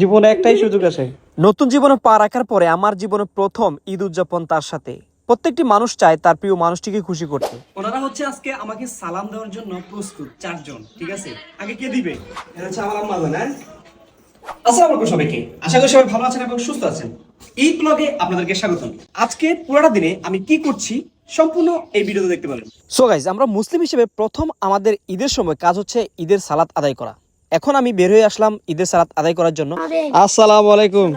জীবনে একটাই সুযোগ আসে নতুন জীবনে পা রাখার পরে আমার জীবনে প্রথম ঈদ উদযাপন তার সাথে। প্রত্যেকটি মানুষ চায় তার প্রিয় মানুষটিকে খুশি করতে। ওনারা হচ্ছে আজকে আমাকে সালাম দেওয়ার জন্য প্রস্তুত চারজন ঠিক আছে? আগে কে দিবে? এটা হচ্ছে আমার আম্মা জান হ্যাঁ আসসালামু আলাইকুম সবাইকে। আশা করি সবাই ভালো আছেন এবং সুস্থ আছেন। এই ব্লগে আপনাদেরকে স্বাগতম। আজকে পুরোটা দিনে আমি কি করছি সম্পূর্ণ এই ভিডিওতে দেখতে পাবেন। সো গাইজ আমরা মুসলিম হিসেবে প্রথম আমাদের ঈদের সময় কাজ হচ্ছে ঈদের সালাত আদায় করা। এখন আমি বের হয়ে আসলাম ঈদের সালাত আদায় করার জন্য। আসসালাম আলাইকুম।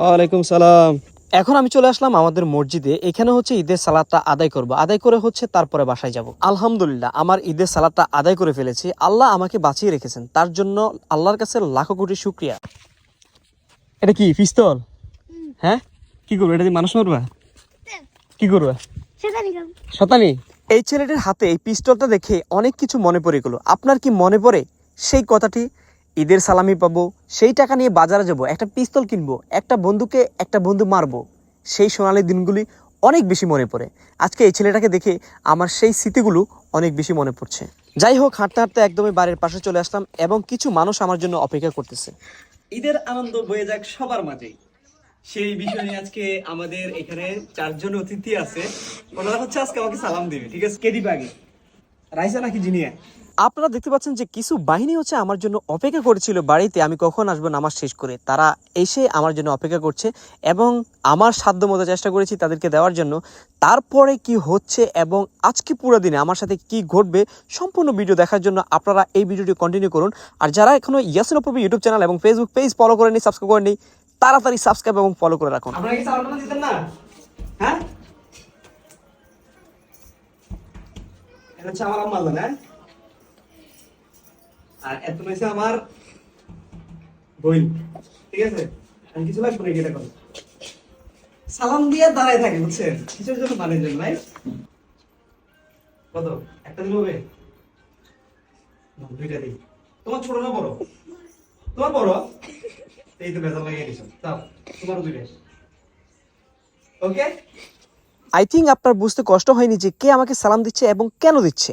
ওয়ালাইকুম সালাম। এখন আমি চলে আসলাম আমাদের মসজিদে। এখানে হচ্ছে ঈদের সালাদটা আদায় করব। আদায় করে হচ্ছে তারপরে বাসায় যাব। আলহামদুলিল্লাহ আমার ঈদের সালাদটা আদায় করে ফেলেছি। আল্লাহ আমাকে বাঁচিয়ে রেখেছেন। তার জন্য আল্লাহর কাছে লাখো কোটি শুক্রিয়া। এটা কি পিস্তল? হ্যাঁ? কি করব? এটা দিয়ে মানুষ মারবা? কি করবা? শতানি এই ছেলেটির হাতে এই পিস্তলটা দেখে অনেক কিছু মনে পড়ে গেলো। আপনার কি মনে পড়ে সেই কথাটি ঈদের সালামি পাবো, সেই টাকা নিয়ে বাজারে যাব, একটা পিস্তল কিনবো, একটা বন্ধুকে একটা বন্ধু মারবো, সেই সোনালি দিনগুলি অনেক বেশি মনে পড়ে। আজকে এই ছেলেটাকে দেখে আমার সেই স্মৃতিগুলো অনেক বেশি মনে পড়ছে। যাই হোক, হাঁটতে হাঁটতে একদমই বাড়ির পাশে চলে আসলাম এবং কিছু মানুষ আমার জন্য অপেক্ষা করতেছে। ঈদের আনন্দ বয়ে যাক সবার মাঝে সেই বিষয় আজকে আমাদের এখানে চারজন অতিথি আছে। ওনারা হচ্ছে আজকে আমাকে সালাম দিবে, ঠিক আছে? কে দিবে আগে রাইসা নাকি জিনিয়া? আপনারা দেখতে পাচ্ছেন যে কিছু বাহিনী হচ্ছে আমার জন্য অপেক্ষা করেছিল বাড়িতে, আমি কখন আসব নামাজ শেষ করে। তারা এসে আমার জন্য অপেক্ষা করছে এবং আমার সাধ্য মতো চেষ্টা করেছি তাদেরকে দেওয়ার জন্য। তারপরে কি হচ্ছে এবং আজকে পুরো দিনে আমার সাথে কি ঘটবে সম্পূর্ণ ভিডিও দেখার জন্য আপনারা এই ভিডিওটি কন্টিনিউ করুন। আর যারা এখনও ইয়াসিন অপূর্ব ইউটিউব চ্যানেল এবং ফেসবুক পেজ ফলো করেনি সাবস্ক্রাইব করেনি তাড়াতাড়ি সাবস্ক্রাইব এবং ফলো করে রাখুন। হ্যাঁ? আমার আম্মা হ্যাঁ আর এত আমার বই ঠিক আছে? আমি কিছু লাগবে এটা করো সালাম দিয়ে দাঁড়ায় থাকে, বুঝছেন? জন্য মানের জন্য ভাই? কত? একটা দিন হবে? দুইটা দিন। তোমার ছোট না বড়? তোমার বড়? এই তো লাগিয়ে তাও দুইটা। ওকে আই থিঙ্ক আপনার বুঝতে কষ্ট হয়নি যে কে আমাকে সালাম দিচ্ছে এবং কেন দিচ্ছে।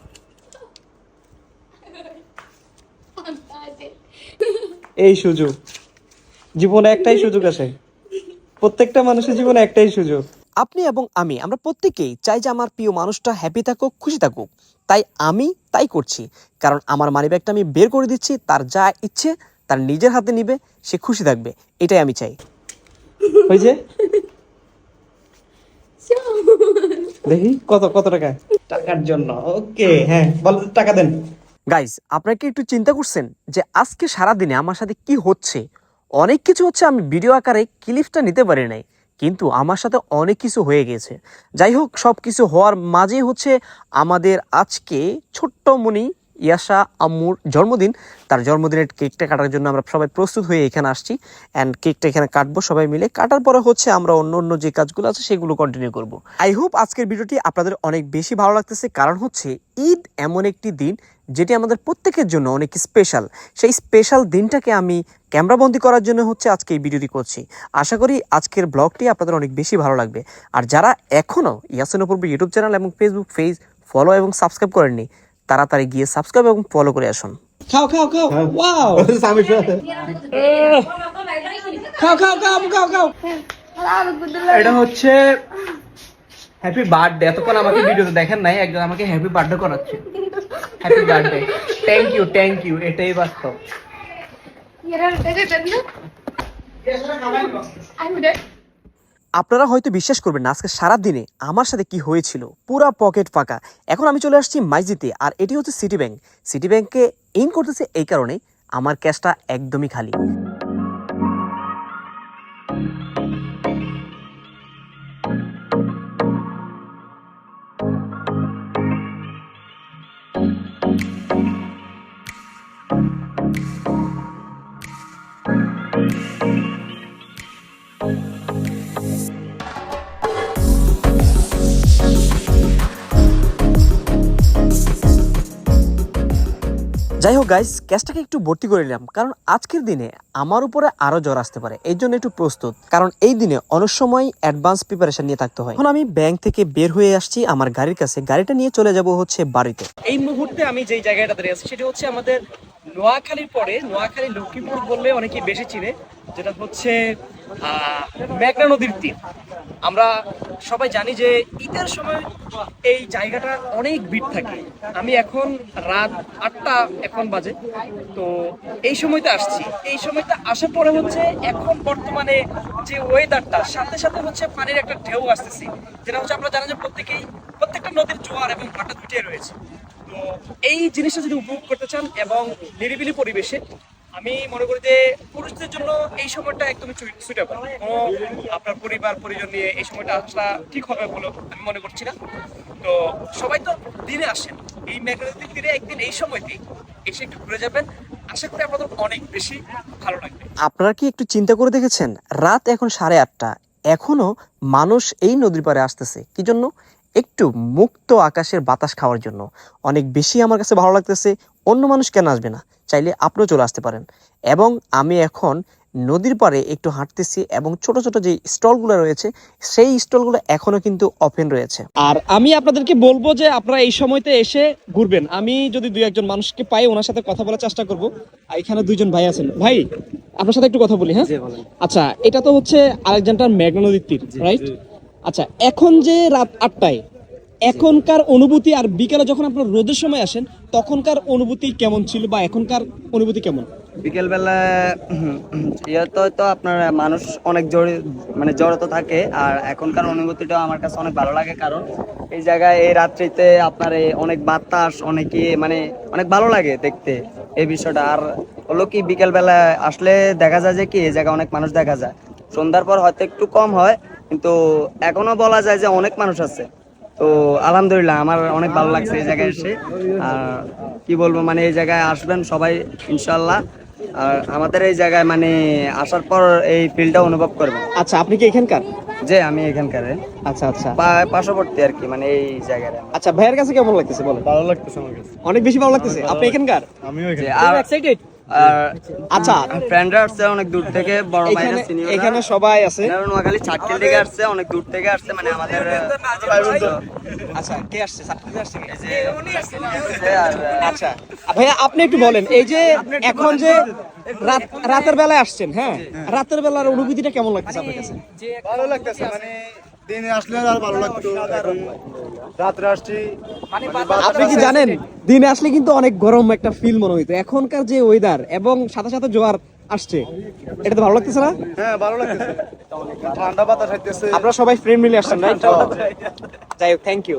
এই সুযোগ। জীবনে একটাই সুযোগ আছে। প্রত্যেকটা মানুষের জীবনে একটাই সুযোগ। আপনি এবং আমি আমরা প্রত্যেকেই চাই যে আমার প্রিয় মানুষটা হ্যাপি থাকুক খুশি থাকুক। তাই আমি তাই করছি। কারণ আমার মানিব্যাগটা আমি বের করে দিচ্ছি তার যা ইচ্ছে তার নিজের হাতে নিবে সে খুশি থাকবে। এটাই আমি চাই। হয়েছে? দেখি কত কত টাকা? টাকার জন্য ওকে হ্যাঁ বলো টাকা দেন। গাইজ আপনারা কি একটু চিন্তা করছেন যে আজকে সারা দিনে আমার সাথে কি হচ্ছে? অনেক কিছু হচ্ছে আমি ভিডিও আকারে ক্লিপটা নিতে পারি নাই, কিন্তু আমার সাথে অনেক কিছু হয়ে গেছে। যাই হোক সব কিছু হওয়ার মাঝেই হচ্ছে আমাদের আজকে ছোট্ট মনি ইয়াশা আম্মুর জন্মদিন। তার জন্মদিনের কেকটা কাটার জন্য আমরা সবাই প্রস্তুত হয়ে এখানে আসছি অ্যান্ড কেকটা এখানে কাটবো সবাই মিলে। কাটার পরে হচ্ছে আমরা অন্য অন্য যে কাজগুলো আছে সেগুলো কন্টিনিউ করব। আই হোপ আজকের ভিডিওটি আপনাদের অনেক বেশি ভালো লাগতেছে, কারণ হচ্ছে ঈদ এমন একটি দিন যেটি আমাদের প্রত্যেকের জন্য অনেক স্পেশাল সেই স্পেশাল দিনটাকে আমি ক্যামেরাবন্দি করার জন্য হচ্ছে আজকে এই ভিডিওটি করছি। আশা করি আজকের ব্লগটি আপনাদের অনেক বেশি ভালো লাগবে। আর যারা এখনও ইয়াসিন অপূর্ব ইউটিউব চ্যানেল এবং ফেসবুক পেজ ফলো এবং সাবস্ক্রাইব করেননি তাড়াতাড়ি গিয়ে সাবস্ক্রাইব এবং ফলো করে আসুন। খাও খাও খাও। ওয়াও খাও খাও খাও খাও খাও। এটা হচ্ছে হ্যাপি বার্থডে এতক্ষণ আমাকে ভিডিওতে দেখেন নাই, একজন আমাকে হ্যাপি বার্থডে করাচ্ছে। Happy birthday thank you thank you এটাই বাস্তব। আপনারা হয়তো বিশ্বাস করবেন না, আজকে সারা দিনে আমার সাথে কি হয়েছিল। পুরা পকেট ফাঁকা। এখন আমি চলে আসছি মাইজিতে, আর এটি হচ্ছে সিটি ব্যাংক সিটি ব্যাংকে ইন করতেছে এই কারণে আমার ক্যাশটা একদমই খালি। যাই হোক গাইস ক্যাশটাকে একটু ভর্তি করে নিলাম। কারণ আজকের দিনে আমার উপরে আরও জ্বর আসতে পারে। এই জন্য একটু প্রস্তুত। কারণ এই দিনে অনেক সময় অ্যাডভান্স প্রিপারেশন নিয়ে থাকতে হয়। এখন আমি ব্যাংক থেকে বের হয়ে আসছি আমার গাড়ির কাছে। গাড়িটা নিয়ে চলে যাব হচ্ছে বাড়িতে। এই মুহূর্তে আমি যেই জায়গাটা দাঁড়িয়ে আছি, সেটা হচ্ছে আমাদের নোয়াখালীর পরে, নোয়াখালী লক্ষ্মীপুর বললে অনেকে বেশি চিনে, যেটা হচ্ছে মেঘনা নদীর তীর। আমরা সবাই জানি যে ঈদের সময় এই জায়গাটা অনেক ভিড় থাকে। আমি এখন রাত আটটা এখন বাজে। তো এই সময়তে আসছি। এই সময়তে আসার পরে হচ্ছে এখন বর্তমানে যে ওয়েদারটা সাথে সাথে হচ্ছে পানির একটা ঢেউ আসতেছি, যেটা হচ্ছে আমরা জানি যে প্রত্যেকেই প্রত্যেকটা নদীর জোয়ার এবং ভাটা দুটিয়ে রয়েছে। তো এই জিনিসটা যদি উপভোগ করতে চান এবং নিরিবিলি পরিবেশে আমি মনে করি যে পুরুষদের জন্য এই সময়টা একদমই সুইটেবল কোনো আপনার পরিবার, পরিজন নিয়ে এই সময়টা আসা ঠিক হবে বলে আমি মনে করছি না। তো সবাই তো দিনে আসেন। এই মেঘালয় তীরে একদিন এই সময়তেই এসে একটু ঘুরে যাবেন। আশা করি আপনাদের অনেক বেশি ভালো লাগবে। আপনারা কি একটু চিন্তা করে দেখেছেন? রাত এখন সাড়ে আটটা। এখনও মানুষ এই নদীর পাড়ে আসতেছে। কি জন্য? একটু মুক্ত আকাশের বাতাস খাওয়ার জন্য। অনেক বেশি আমার কাছে ভালো লাগতেছে অন্য মানুষ কেন আসবে না? চাইলে আপনিও চলে আসতে পারেন। এবং আমি এখন নদীর পাড়ে একটু হাঁটতেছি এবং ছোট ছোট যে স্টলগুলো রয়েছে সেই স্টলগুলো এখনও কিন্তু ওপেন রয়েছে। আর আমি আপনাদেরকে বলব যে আপনারা এই সময়তে এসে ঘুরবেন। আমি যদি দুই একজন মানুষকে পাই ওনার সাথে কথা বলার চেষ্টা করব। আর এখানে দুইজন ভাই আছেন। ভাই আপনার সাথে একটু কথা বলি হ্যাঁ? আচ্ছা এটা তো হচ্ছে আলেকজান্ডার মেঘনা নদীর তীর রাইট আচ্ছা এখন যে রাত আটটায়, এখনকার অনুভূতি আর বিকেলে যখন আপনার রোদের সময় আসেন, তখনকার অনুভূতি কেমন ছিল বা এখনকার অনুভূতি কেমন? বিকেলবেলা ইয়ে তো আপনার মানুষ অনেক জড়ি মানে জড়তা থাকে, আর এখনকার অনুভূতিটা আমার কাছে অনেক ভালো লাগে, কারণ এই জায়গায়, এই রাত্রিতে আপনার এই অনেক বাতাস, অনেকে মানে অনেক ভালো লাগে দেখতে এই বিষয়টা। আর হলো কি, বিকেলবেলা আসলে দেখা যায় যে কি, এই জায়গায় অনেক মানুষ দেখা যায়। সন্ধ্যার পর হয়তো একটু কম হয় কিন্তু এখনও বলা যায় যে অনেক মানুষ আছে। তো আলহামদুলিল্লাহ আমার অনেক ভালো লাগছে এই জায়গায় এসে। আর কি বলব মানে এই জায়গায় আসবেন সবাই ইনশাল্লাহ আর আমাদের এই জায়গায় মানে আসার পর এই ফিলটা অনুভব করবেন আচ্ছা আপনি কি এখানকার? যে আমি এখানকার। আচ্ছা আচ্ছা। পার্শ্ববর্তী আর কি মানে এই জায়গায় আচ্ছা ভাইয়ের কাছে কেমন লাগতেছে বলেন? ভালো লাগতেছে আমার কাছে। অনেক বেশি ভালো লাগতেছে। আপনি এখানকার? আমিও যে এখানে আর এক্সাইটেড আর আচ্ছা। ফ্রেন্ডরা আসছে অনেক দূর থেকে বড় ভাইরা এখানে সিনিয়র এখানে সবাই আছে। নোয়াখালী চাটকেল থেকে আসছে অনেক দূর থেকে আসছে মানে আমাদের আচ্ছা কে আসছে? সাতক্ষীরা আসছে? আচ্ছা। ভাইয়া আপনি একটু বলেন এই যে এখন যে রাত রাতের বেলায় আসছেন হ্যাঁ? রাতের বেলার অনুভূতিটা কেমন লাগতেছে আপনার কাছে? ভালো লাগতেছে মানে দিনে আসলে আর ভালো লাগতো এখন রাত্রে আসছি। মানে আপনি কি জানেন দিনে আসলে কিন্তু অনেক গরম একটা ফিল মনে হইতো। এখনকার যে ওয়েদার এবং সাথে সাথে জোয়ার আসছে এটা তো ভালো লাগতেছে না? হ্যাঁ ভালো লাগতেছে। ঠান্ডা বাতাস আইতেছে। আপনারা সবাই ফ্রেন্ড মিলে আসছেন রাইট যাই হোক থ্যাংক ইউ